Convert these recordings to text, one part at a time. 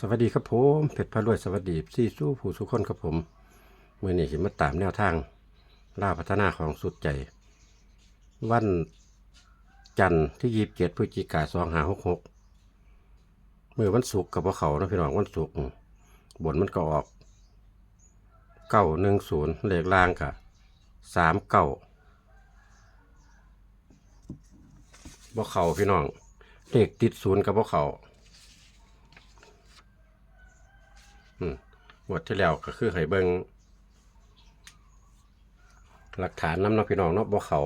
สวัสดีครับผมเพชรพารวยสวัสดีซี่สู้ผู้สุขคนครับผมมื่อนี้ขิมาตามแนวทางล่าพัฒนาของสุดใจ วันจันทร์ที่ยีบเจ็ดพฤศจิกาสองหาหกหกเมื่อวันศุกร์กับพวเขานะพี่น้องวันศุกร์บนมันก็ออกเก้าหนึ่งศูนย์เลขล่างกะสามเก้าบ่เขาพี่น้องเลขติดศูนย์กับบ่เขา งวดที่แล้วก็คือให้เบิ่งหลักฐานน้ำเนาะพี่น้องเนาะบ่เขา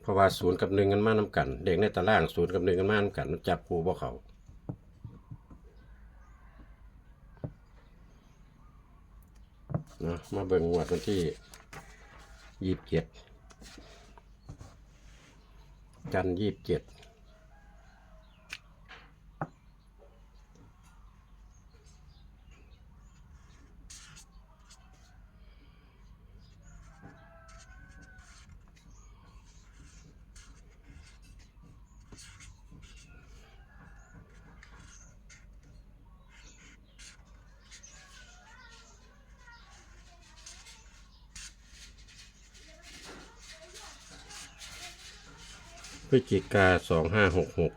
เพราะว่าศูนย์กับหนึ่งกันมาน้ำกัน เด็กในตารางศูนย์กับหนึ่งกันมาน้ำกันมันจับคู่บ่เขาเนาะมาเบิ่งงวดวันที่ยี่สิบเจ็ดจันยี่สิบเจ็ด จิกาสองห้าหกหก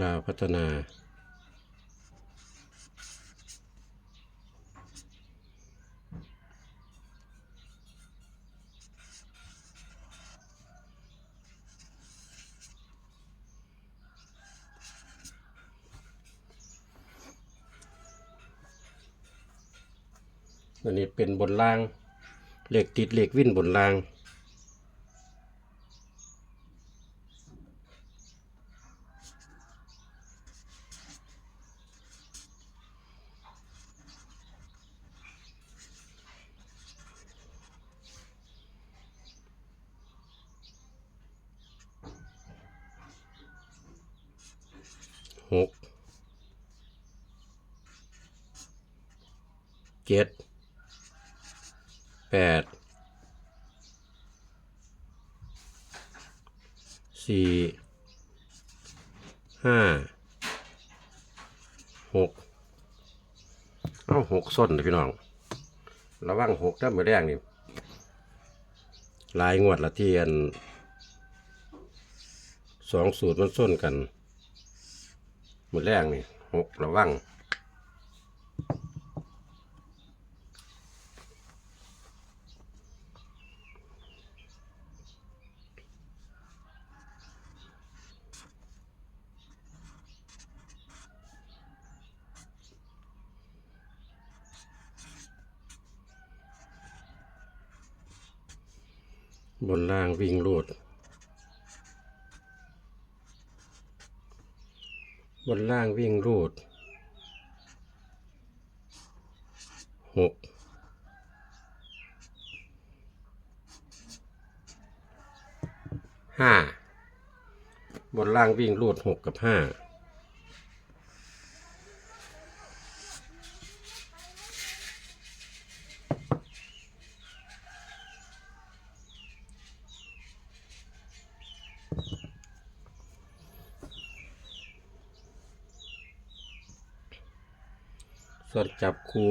ลาวพัฒนา อันนี้เป็นบนล่าง เหล็กติดเหล็กวิ่นบนล่าง หก เจ็ดแปดสี่ห้าหกเอาหกส้นเลยพี่น้อง ระวังหกถ้ามือแรกนี่ลายงวดละเที่อันสองสูตรมันส้นกันมือแรกนี่หกระวัง บนล่างวิ่งรูด บนล่างวิ่งรูดหกห้าบนล่างวิ่งรูดหกกับห้า ส่วนจับคู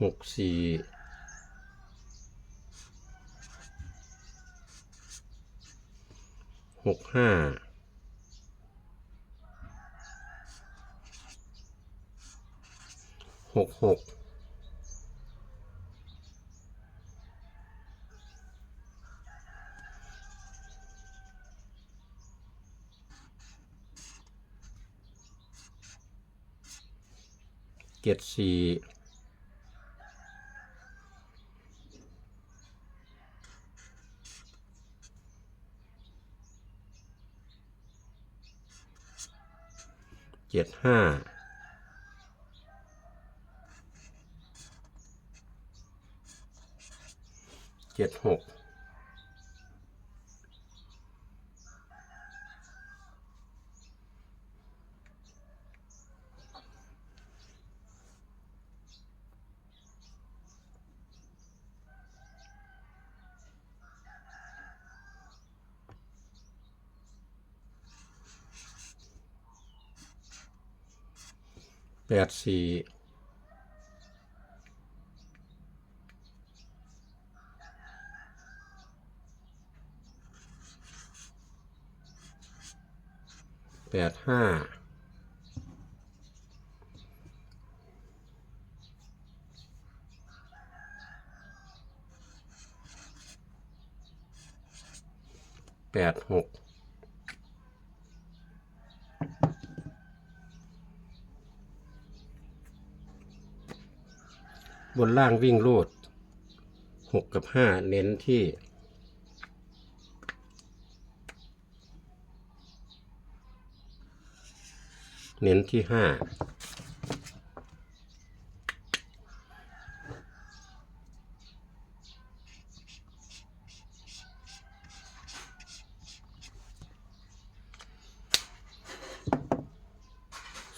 หกสี่หกห้าหกหก เจ็ดสี่เจ็ดห้าเจ็ดหก แปดสี่แปดห้าแปดหก บนล่างวิ่งรูดหกกับห้าเน้นที่เน้นที่ห้า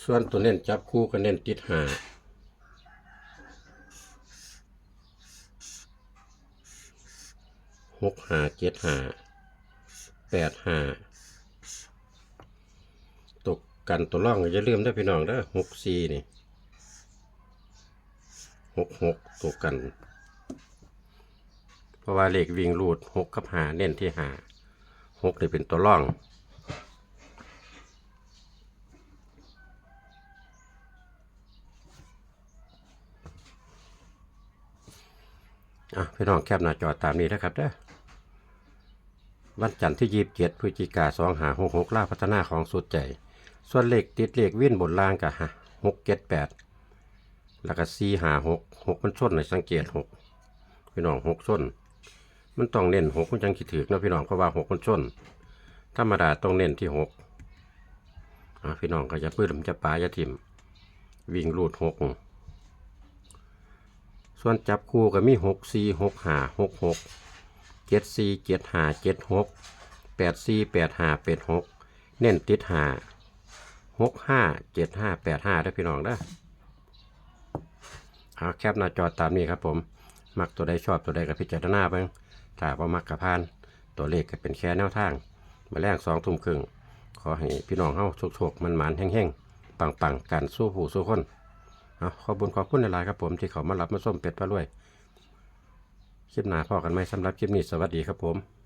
ส่วนตัวเน้นจับคู่ก็เน้นติดหา หกห้าเจ็ดห้าแปดห้าตกกันตัวร่องอย่าลืมได้พี่น้องเด้อหกสี่นี่หกหกตกกัน เพราะว่าเลขวิ่งรูดหกกับหาเน้นที่หาหกนี่เป็นตัวร่องอะพี่น้องแคปหน้าจอตามนี้นะครับเด้อ วันจันทร์ที่ยีบเจ็ดพฤศจิกาสองหาหกหกล่าพัฒนาของสุดใจ ส่วนเลขติดเลขวิ่นบนล่างกับฮะหกเจ็ดแปดแล้วก็สี่หาหกหกมันส้นในสังเกตหกพี่น้องหกส้น มันต้องเน้นหกมันจังคิดถือนะพี่น้องเพราะว่าหกมันส้น ธรรมดาต้องเน้นที่หกพี่น้องก็จะปื้มจะปลาจะทิมวิ่งรูดหกส่วนจับคู่ก็มีหกสี่หกห้าหกหก เจ็ดสี่เจ็ดห้าเจ็ดหกแปดสี่แปดห้าแปดหกเน้นติดห้าหกห้าเจ็ดห้าแปดห้าได้พี่น้องเด้เอาแคปหน้าจอตามนี้ครับผมมักตัวใดชอบตัวใดก็พิจารณาบ้างถ้าว่ามักกับพาน ตัวเลขก็เป็นแค่แนวทาง มาแรงสองทุ่มครึ่ง ขอให้พี่น้องเฮาโชคๆมันหมานแห้งๆ ปังๆ กันสู้ผู้สู้คน เอาขอบุญขอบคุณในไลน์ครับผมที่เขามารับมาส้มเป็ดพระรวย คลิปหน้าพอกันไหมสำหรับคลิปนี้สวัสดีครับผม